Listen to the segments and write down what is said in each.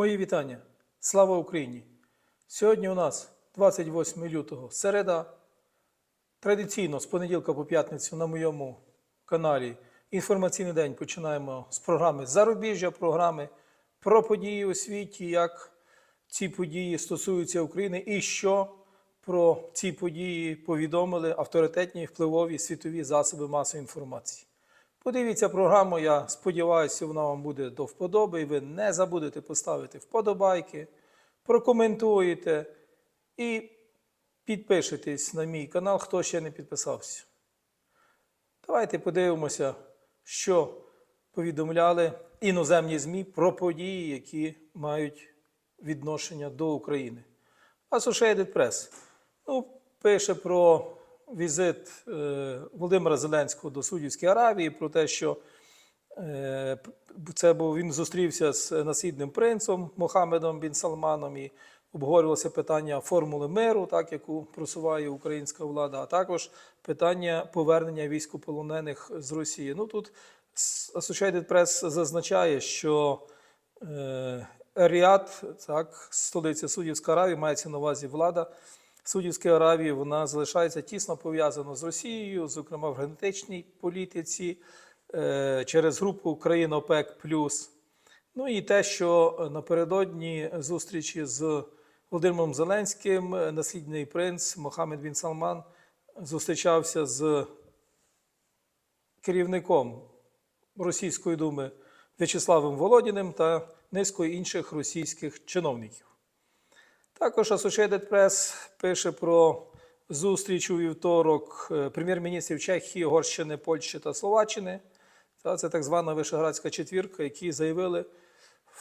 Мої вітання. Слава Україні! Сьогодні у нас 28 лютого середа. Традиційно з понеділка по п'ятницю на моєму каналі Інформаційний день починаємо з програми Зарубіжжя, програми про події у світі, як ці події стосуються України і що про ці події повідомили авторитетні впливові світові засоби масової інформації. Подивіться програму, я сподіваюся, вона вам буде до вподоби, і ви не забудете поставити вподобайки, прокоментуєте і підпишитесь на мій канал, хто ще не підписався. Давайте подивимося, що повідомляли іноземні ЗМІ про події, які мають відношення до України. Associated Press ну, пише про візит е, Володимира Зеленського до Судівської Аравії, про те, що е, це був він зустрівся з наслідним принцем Мохамедом Бін Салманом і обговорювалося питання формули миру, так яку просуває українська влада, а також питання повернення військополонених з Росії. Ну тут Associated Press зазначає, що е, Ріад, так, столиця Судівської Аравії, мається на увазі влада. Судівської Аравії вона залишається тісно пов'язана з Росією, зокрема в генетичній політиці е, через групу країн ОПЕК. Ну і те, що напередодні зустрічі з Володимиром Зеленським, наслідний принц Мохаммед Бін Салман зустрічався з керівником Російської думи В'ячеславом Володіним та низкою інших російських чиновників. Також Associated Press пише про зустріч у вівторок е, прем'єр-міністрів Чехії, Угорщини, Польщі та Словаччини. Це так звана Вишеградська четвірка, які заявили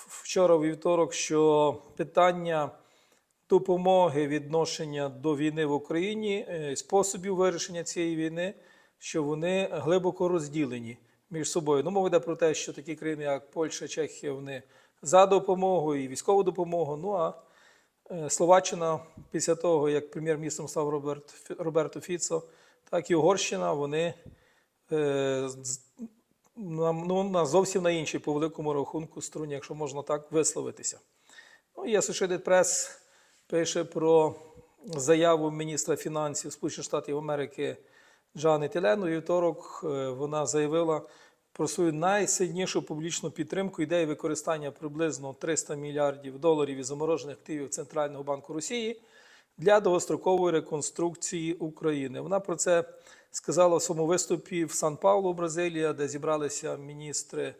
вчора у вівторок, що питання допомоги відношення до війни в Україні, е, способів вирішення цієї війни, що вони глибоко розділені між собою. Ну, мова йде про те, що такі країни, як Польща, Чехія, вони за допомогу і військову допомогу. Ну а Словаччина після того, як прем'єр-міністром став Роберт, Роберто Фіцо, так і Угорщина, вони е, ну, зовсім на іншій по великому рахунку струні, якщо можна так висловитися. Ну і Associated Press пише про заяву міністра фінансів Сполучених Штатів Америки Джани Тілен. У вівторок е, вона заявила про свою найсильнішу публічну підтримку ідеї використання приблизно 300 мільярдів доларів із заморожених активів Центрального банку Росії для довгострокової реконструкції України. Вона про це сказала в своєму виступі в Сан-Паулу, Бразилія, де зібралися міністри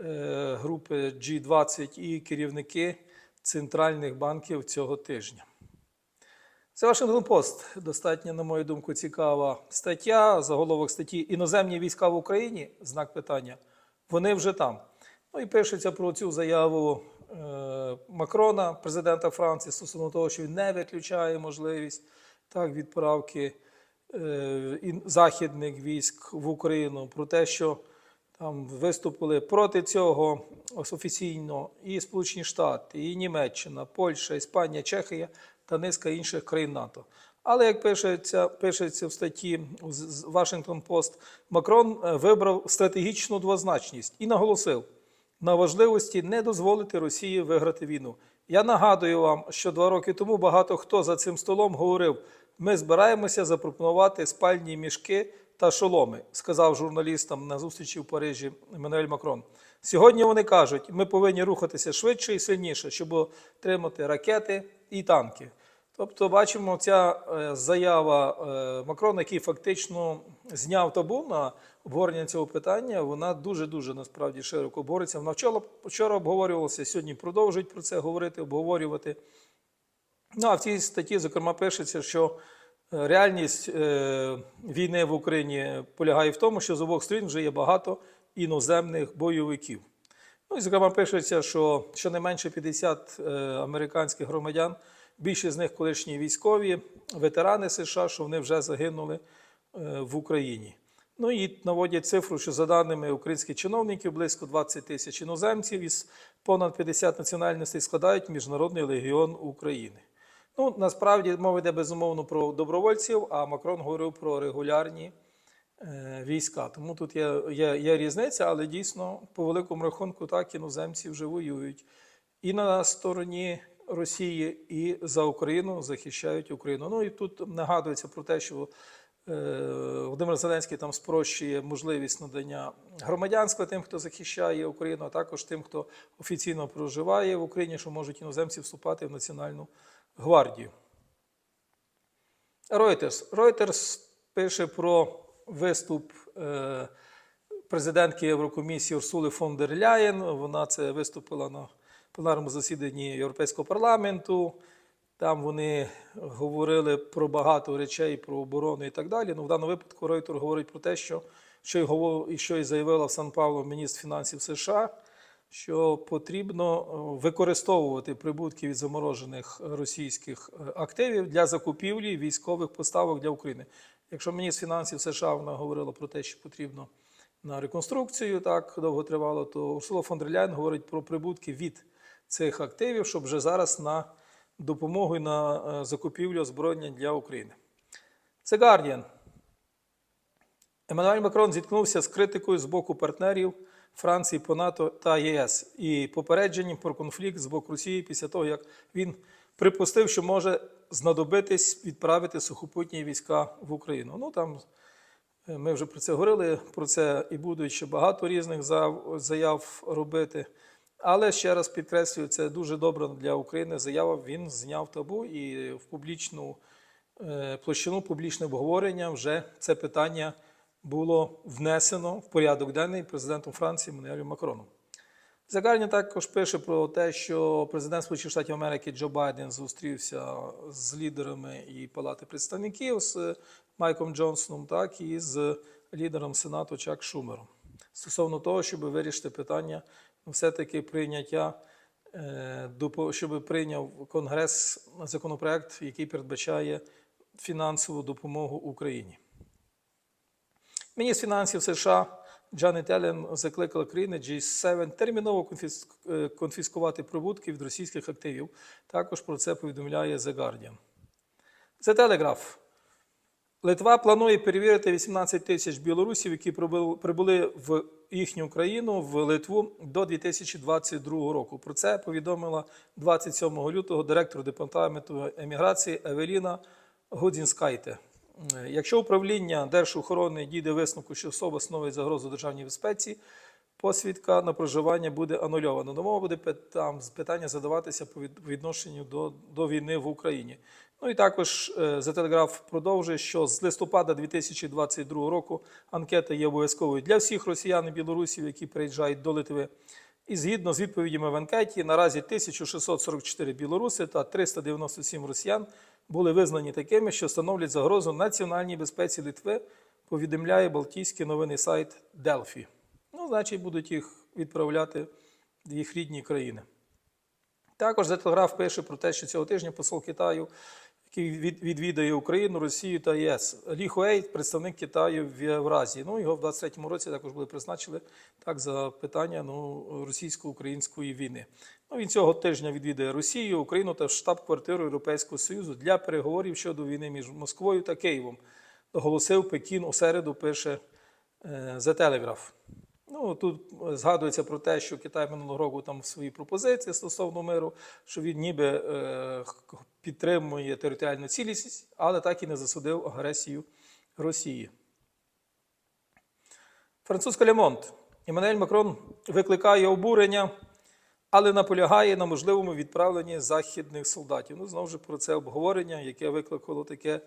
е, групи G20 і керівники центральних банків цього тижня. Це Вашингтон Пост. Достатньо, на мою думку, цікава стаття. Заголовок статті Іноземні війська в Україні знак питання. Вони вже там. Ну і пишеться про цю заяву е, Макрона, президента Франції, стосовно того, що він не виключає можливість так, відправки е, західних військ в Україну, про те, що там виступили проти цього офіційно і Сполучені Штати, і Німеччина, Польща, Іспанія, Чехія та низка інших країн НАТО. Але як пишеться, пишеться в статті з- Washington Post, Макрон е, вибрав стратегічну двозначність і наголосив на важливості не дозволити Росії виграти війну. Я нагадую вам, що два роки тому багато хто за цим столом говорив: ми збираємося запропонувати спальні мішки та шоломи, сказав журналістам на зустрічі в Парижі Еммануель Макрон. Сьогодні вони кажуть, ми повинні рухатися швидше і сильніше, щоб отримати ракети і танки. Тобто, бачимо, ця е, заява е, Макрона, який фактично зняв табу на обговорення цього питання, вона дуже-дуже насправді широко обговорюється. Вона вчора, вчора обговорювалася, сьогодні продовжують про це говорити, обговорювати. Ну, а в цій статті, зокрема, пишеться, що е, реальність війни в Україні полягає в тому, що з обох сторін вже є багато іноземних бойовиків. Ну і зокрема пишеться, що щонайменше 50 е, американських громадян, більшість з них колишні військові, ветерани США, що вони вже загинули е, в Україні. Ну і наводять цифру, що за даними українських чиновників, близько 20 тисяч іноземців із понад 50 національностей складають Міжнародний легіон України. Ну, насправді мова йде безумовно про добровольців, а Макрон говорив про регулярні е, війська. Тому тут є, є, є різниця, але дійсно, по великому рахунку, так іноземці вже воюють. і на стороні Росії, і за Україну захищають Україну. Ну і тут нагадується про те, що е, Володимир Зеленський там спрощує можливість надання громадянства тим, хто захищає Україну, а також тим, хто офіційно проживає в Україні, що можуть іноземці вступати в Національну гвардію. Reuters. Reuters пише про виступ е, президентки Єврокомісії Урсули фон дер Ляєн. Вона це виступила на пленарному засіданні Європейського парламенту. Там вони говорили про багато речей, про оборону і так далі. Ну, в даному випадку Рейтер говорить про те, що, що, й, говор- і що і заявила в Сан Павло міністр фінансів США, що потрібно е, використовувати прибутки від заморожених російських е, активів для закупівлі військових поставок для України. Якщо міністр фінансів США вона говорила про те, що потрібно на реконструкцію, так довго тривало, то Урсула фон дер Ляйн говорить про прибутки від цих активів, щоб вже зараз на допомогу і на е, закупівлю озброєння для України. Це Guardian. Еммануель Макрон зіткнувся з критикою з боку партнерів Франції по НАТО та ЄС і попередженням про конфлікт з боку Росії після того, як він припустив, що може знадобитись відправити сухопутні війська в Україну. Ну там е, ми вже про це говорили, про це і будуть ще багато різних заяв- заяв робити. Але ще раз підкреслюю, це дуже добра для України заява. Він зняв табу і в публічну е, площину публічне обговорення вже це питання було внесено в порядок денний президентом Франції Мануелем Макроном. Загарні також пише про те, що президент Сполучених Штатів Америки Джо Байден зустрівся з лідерами і Палати представників з Майком Джонсоном, так і з лідером Сенату Чак Шумером стосовно того, щоб вирішити питання все-таки прийняття, е, щоб прийняв Конгрес законопроект, який передбачає фінансову допомогу Україні. Міністр фінансів США Джанет Елен закликала країни G7 терміново е, конфіскувати прибутки від російських активів. Також про це повідомляє The Guardian. The Telegraph. Литва планує перевірити 18 тисяч білорусів, які прибули- в їхню країну в Литву до 2022 року. Про це повідомила 27 лютого директор департаменту еміграції Евеліна Гудзінскайте. Якщо управління Держохорони дійде висновку, що особа становить загрозу державній безпеці, посвідка на проживання буде анульована. До мова буде там питання задаватися по відношенню до, до війни в Україні. Ну і також е, The Telegraph продовжує, що з листопада 2022 року анкета є обов'язковою для всіх росіян і білорусів, які приїжджають до Литви. І згідно з відповідями в анкеті, наразі 1644 білоруси та 397 росіян були визнані такими, що становлять загрозу національній безпеці Литви, повідомляє Балтійський новинний сайт Delphi. Ну, значить, будуть їх відправляти в їх рідні країни. Також Telegraph пише про те, що цього тижня посол Китаю, який відвідає Україну, Росію та ЄС. Лі Хуей, представник Китаю в Євразії. Ну, його в 23-му році також були призначили так за питання ну, російсько-української війни. Ну, він цього тижня відвідає Росію, Україну та штаб-квартиру Європейського Союзу для переговорів щодо війни між Москвою та Києвом. Оголосив Пекін у середу, пише е, The Telegraph. Ну, тут е, згадується про те, що Китай минулого року там в свої пропозиції стосовно миру, що він ніби е, підтримує територіальну цілісність, але так і не засудив агресію Росії. Французька Лемонт. Еммануель Макрон викликає обурення, але наполягає на можливому відправленні західних солдатів. Ну, знову ж про це обговорення, яке викликало таке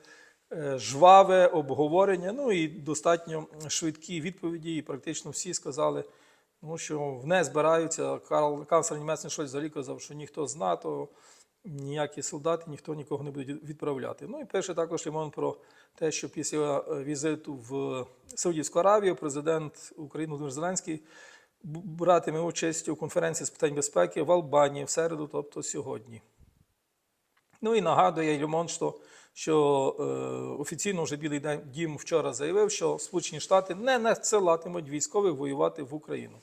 жваве обговорення. Ну і достатньо швидкі відповіді, і практично всі сказали, ну, що не збираються. Карл канцлер Німеччини Шольц взагалі казав, що ніхто з НАТО, ніякі солдати, ніхто нікого не буде відправляти. Ну і пише також Лімон про те, що після е, візиту в Саудівську Аравію президент України Володимир Зеленський братиме участь у конференції з питань безпеки в Албанії в середу, тобто сьогодні. Ну і нагадує Люмон, що, що е, офіційно вже Білий дім вчора заявив, що Сполучені Штати не надсилатимуть військових воювати в Україну.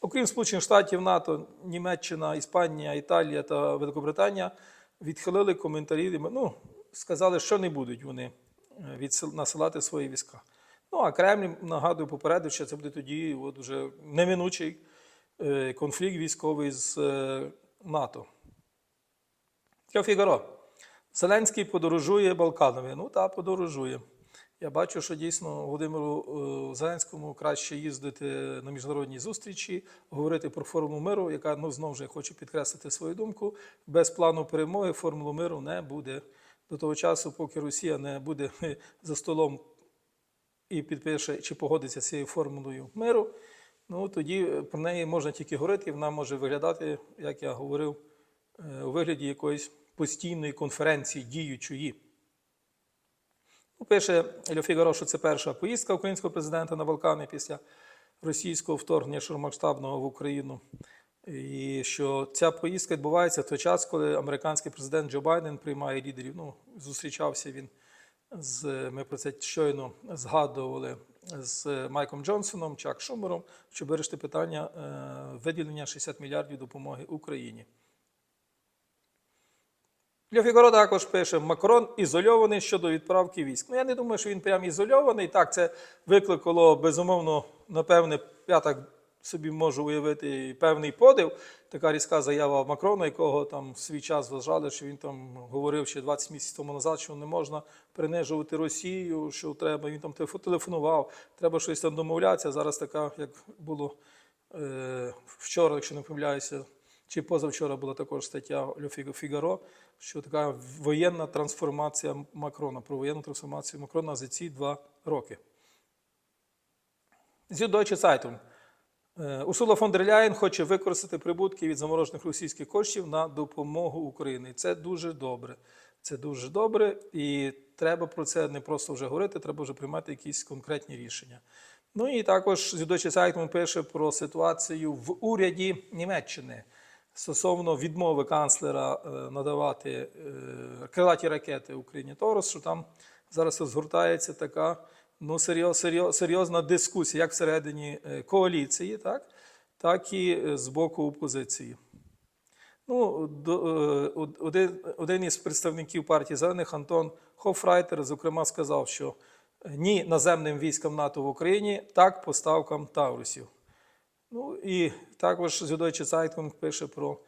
Окрім Сполучених Штатів, НАТО, Німеччина, Іспанія, Італія та Великобританія відхилили коментарі. Ну, сказали, що не будуть вони е, насилати свої війська. Ну а Кремль, нагадую, попередив, що це буде тоді от уже неминучий е, конфлікт військовий з е, НАТО. Фігаро. Зеленський подорожує Балканами. Ну так, подорожує. Я бачу, що дійсно Володимиру е, Зеленському краще їздити на міжнародні зустрічі, говорити про формулу миру, яка ну знову ж я хочу підкреслити свою думку. Без плану перемоги формулу миру не буде до того часу, поки Росія не буде за столом і підпише чи погодиться з цією формулою миру. Ну тоді про неї можна тільки говорити, і вона може виглядати, як я говорив, е, у вигляді якоїсь постійної конференції діючої. Ну, Пише Льо Фігаро, що це перша поїздка українського президента на Балкани після російського вторгнення широкомасштабного в Україну. І що ця поїздка відбувається в той час, коли американський президент Джо Байден приймає лідерів. Ну, зустрічався він з ми про це щойно згадували з Майком Джонсоном, Чак Шумером, щоб вирішити питання е, виділення 60 мільярдів допомоги Україні. Для Фігаро також пише: Макрон ізольований щодо відправки військ. Ну, я не думаю, що він прям ізольований. Так, це викликало безумовно, напевне, я так собі можу уявити певний подив. Така різка заява Макрона, якого там в свій час вважали, що він там говорив ще 20 місяців тому назад, що не можна принижувати Росію, що треба, він там телефо- телефонував, треба щось там домовлятися. Зараз така, як було е, вчора, якщо не помиляюся, чи позавчора була також стаття Фігаро, що така воєнна трансформація Макрона, про воєнну трансформацію Макрона за ці два роки. Süddeutsche Zeitung. Е, Урсула фон дер Ляєн хоче використати прибутки від заморожених російських коштів на допомогу Україні. Це дуже добре. Це дуже добре, і треба про це не просто вже говорити, треба вже приймати якісь конкретні рішення. Ну і також Süddeutsche Zeitung пише про ситуацію в уряді Німеччини стосовно відмови канцлера е, надавати е, крилаті ракети Україні Торос, що там зараз розгортається така ну, серйоз, серйоз, серйозна дискусія, як всередині е, коаліції, так, так і з боку опозиції. Ну, один, один із представників партії зелених Антон Хофрайтер, зокрема, сказав, що ні наземним військам НАТО в Україні, так поставкам Таврусів. Ну і також Süddeutsche Zeitung пише про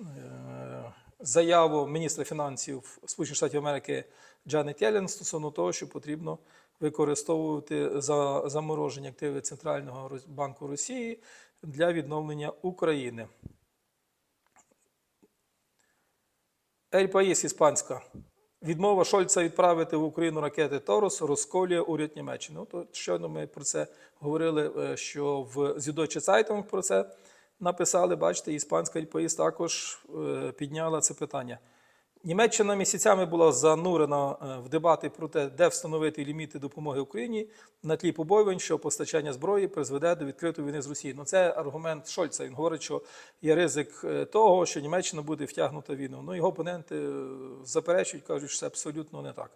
е, заяву міністра фінансів Сполучених Штатів Америки Джанет Єлен стосовно того, що потрібно використовувати за заморожені активи Центрального банку Росії для відновлення України. Ель Паїс іспанська. Відмова Шольца відправити в Україну ракети Торос розколює уряд Німеччини. Ну, то щойно ми про це говорили, е, що в Süddeutsche сайтом про це написали. Бачите, іспанська Ель також е, підняла це питання. Німеччина місяцями була занурена е, в дебати про те, де встановити ліміти допомоги Україні на тлі побоювань, що постачання зброї призведе до відкритої війни з Росією. Ну це аргумент Шольца. Він говорить, що є ризик е, того, що Німеччина буде втягнута в війну. Ну його опоненти е, заперечують, кажуть, що це абсолютно не так.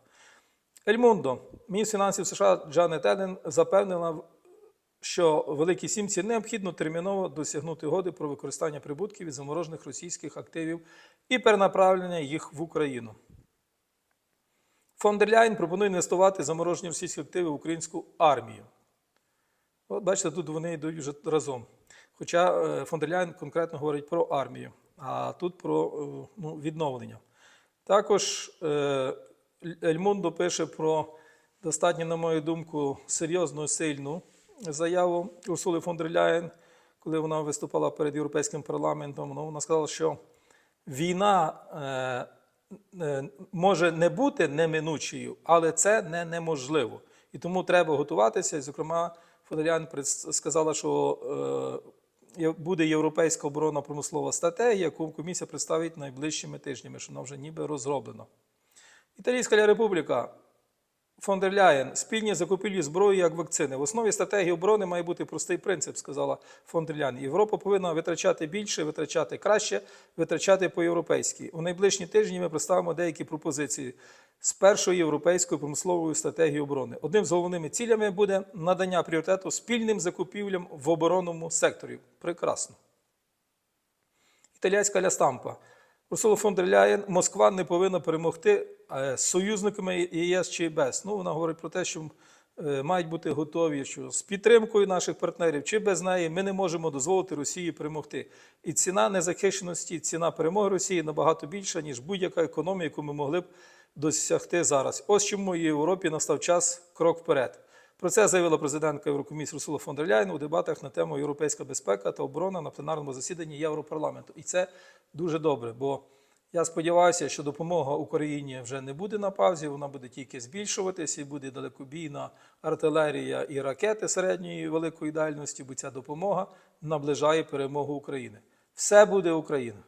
Ельмундо, міністр фінансів США Джанет Еден запевнила, що Великій Сімці необхідно терміново досягнути угоди про використання прибутків від заморожених російських активів і перенаправлення їх в Україну. Фон пропонує інвестувати заморожені російські активи в українську армію. От бачите, тут вони йдуть вже разом. Хоча е, фон конкретно говорить про армію, а тут про е, ну, відновлення. Також е, Ельмундо пише про достатньо, на мою думку, серйозну сильну заяву Урсули фон дер коли вона виступала перед Європейським парламентом. Ну, вона сказала, що війна е, е, може не бути неминучою, але це не неможливо. І тому треба готуватися. І, зокрема, фон дер сказала, що е, буде європейська оборонна промислова стратегія, яку комісія представить найближчими тижнями, що вона вже ніби розроблена. Італійська республіка фон дер Ляєн спільні закупівлі зброї як вакцини. В основі стратегії оборони має бути простий принцип, сказала фон дер Ляєн. Європа повинна витрачати більше, витрачати краще, витрачати по-європейськи. У найближчі тижні ми представимо деякі пропозиції з першої європейської промислової стратегії оборони. Одним з головними цілями буде надання пріоритету спільним закупівлям в оборонному секторі. Прекрасно. Італійська лястампа. Урсула фон дер Ляєн, Москва не повинна перемогти е, з союзниками ЄС чи без. Ну, вона говорить про те, що е, мають бути готові, що з підтримкою наших партнерів чи без неї ми не можемо дозволити Росії перемогти. І ціна незахищеності, ціна перемоги Росії набагато більша, ніж будь-яка економія, яку ми могли б досягти зараз. Ось чому і в Європі настав час крок вперед. Про це заявила президентка Єврокомісії Русула фон дер Ляйн у дебатах на тему Європейська безпека та оборона на пленарному засіданні Європарламенту. І це дуже добре, бо я сподіваюся, що допомога Україні вже не буде на паузі, вона буде тільки збільшуватися і буде далекобійна артилерія і ракети середньої великої дальності, бо ця допомога наближає перемогу України. Все буде Україна.